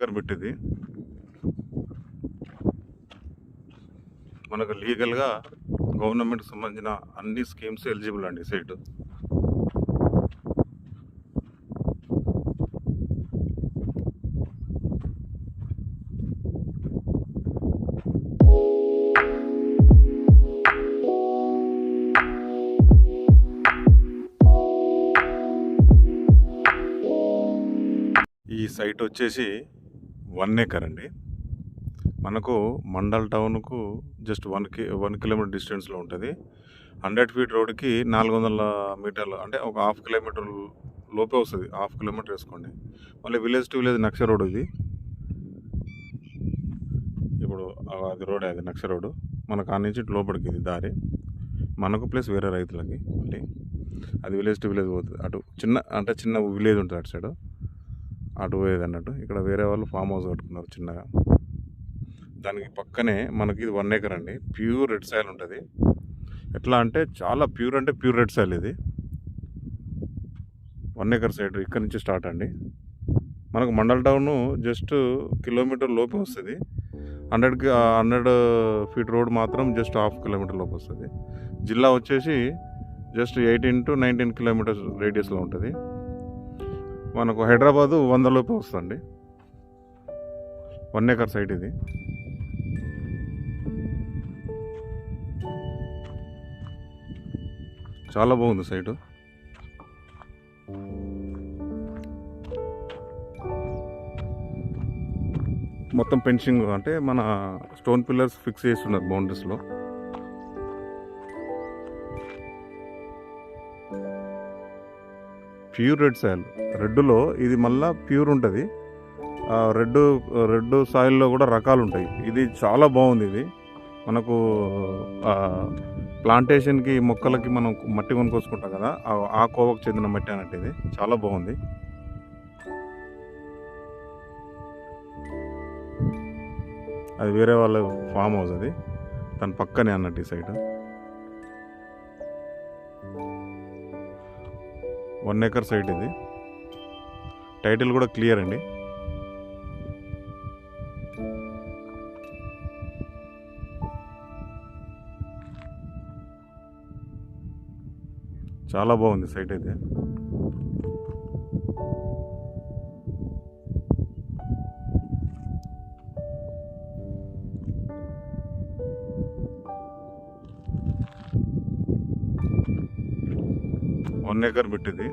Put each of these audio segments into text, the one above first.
దగ్గర మనకు లీగల్గా గవర్నమెంట్కి సంబంధించిన అన్ని స్కీమ్స్ ఎలిజిబుల్ అండి సైట్. ఈ సైట్ వచ్చేసి వన్ ఏకర్ అండి. మనకు మండల్ టౌన్కు జస్ట్ వన్కి వన్ కిలోమీటర్ డిస్టెన్స్లో ఉంటుంది. హండ్రెడ్ ఫీట్ రోడ్కి నాలుగు వందల మీటర్లు అంటే ఒక హాఫ్ కిలోమీటర్ లోపే వస్తుంది. హాఫ్ కిలోమీటర్ వేసుకోండి. మళ్ళీ విలేజ్ టు విలేజ్ నక్ష రోడ్ ఇది. ఇప్పుడు అది రోడ్ అది నక్ష రోడ్. మనకు ఆ నుంచి ఇటు లోపలికి ఇది దారి. మనకు ప్లస్ వేరే రైతులకి మళ్ళీ. అది విలేజ్ టు విలేజ్ పోతుంది. అటు చిన్న అంటే చిన్న విలేజ్ ఉంటుంది అటు సైడు. అటు పోయేది అన్నట్టు. ఇక్కడ వేరే వాళ్ళు ఫామ్ హౌస్ కట్టుకున్నారు చిన్నగా. దానికి పక్కనే మనకి ఇది వన్ ఏకర్ అండి. ప్యూర్ రెడ్ సాయిల్ ఉంటుంది. ఎట్లా అంటే చాలా ప్యూర్ అంటే ప్యూర్ రెడ్ సాయిల్ ఇది. వన్ ఏకర్ సైడ్ ఇక్కడ నుంచి స్టార్ట్ అండి. మనకు మండల్ టౌన్ జస్ట్ కిలోమీటర్ లోపే వస్తుంది. హండ్రెడ్కి హండ్రెడ్ ఫీట్ రోడ్ మాత్రం జస్ట్ హాఫ్ కిలోమీటర్ లోపు వస్తుంది. జిల్లా వచ్చేసి just eighteen to nineteen kilometres రేడియస్లో ఉంటుంది. మనకు హైదరాబాదు వందలోపు వస్తుంది. వన్ ఏకర్ సైట్ ఇది. చాలా బాగుంది సైటు. మొత్తం పెన్షింగ్ అంటే మన స్టోన్ పిల్లర్స్ ఫిక్స్ చేస్తున్నారు బౌండరీస్లో. Pure red soil. రెడ్లో ఇది మళ్ళీ ప్యూర్ ఉంటుంది. రెడ్ రెడ్ సాయిల్లో కూడా రకాలు ఉంటాయి ఇది చాలా బాగుంది ఇది. మనకు ప్లాంటేషన్కి మొక్కలకి మనం మట్టి కొనుక్కొచ్చుకుంటాం కదా ఆ- ఆ కోవకు చెందిన మట్టి అన్నట్టు ఇది. చాలా బాగుంది. అది వేరే వాళ్ళ ఫామ్ హౌస్ అది. దాని పక్కనే అన్నట్టు ఈ సైడ్. వన్ ఏకర్ సైట్ ఇది. టైటిల్ కూడా క్లియర్ అండి. చాలా బాగుంది సైట్ అయితే. వన్ ఏకర్ పెట్టింది.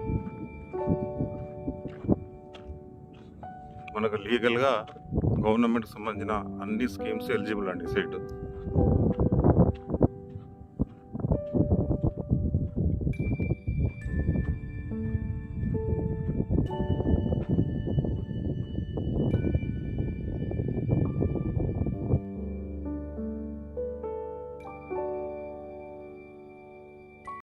మనకు లీగల్గా గవర్నమెంట్కి సంబంధించిన అన్ని స్కీమ్స్ ఎలిజిబుల్ అండి సైట్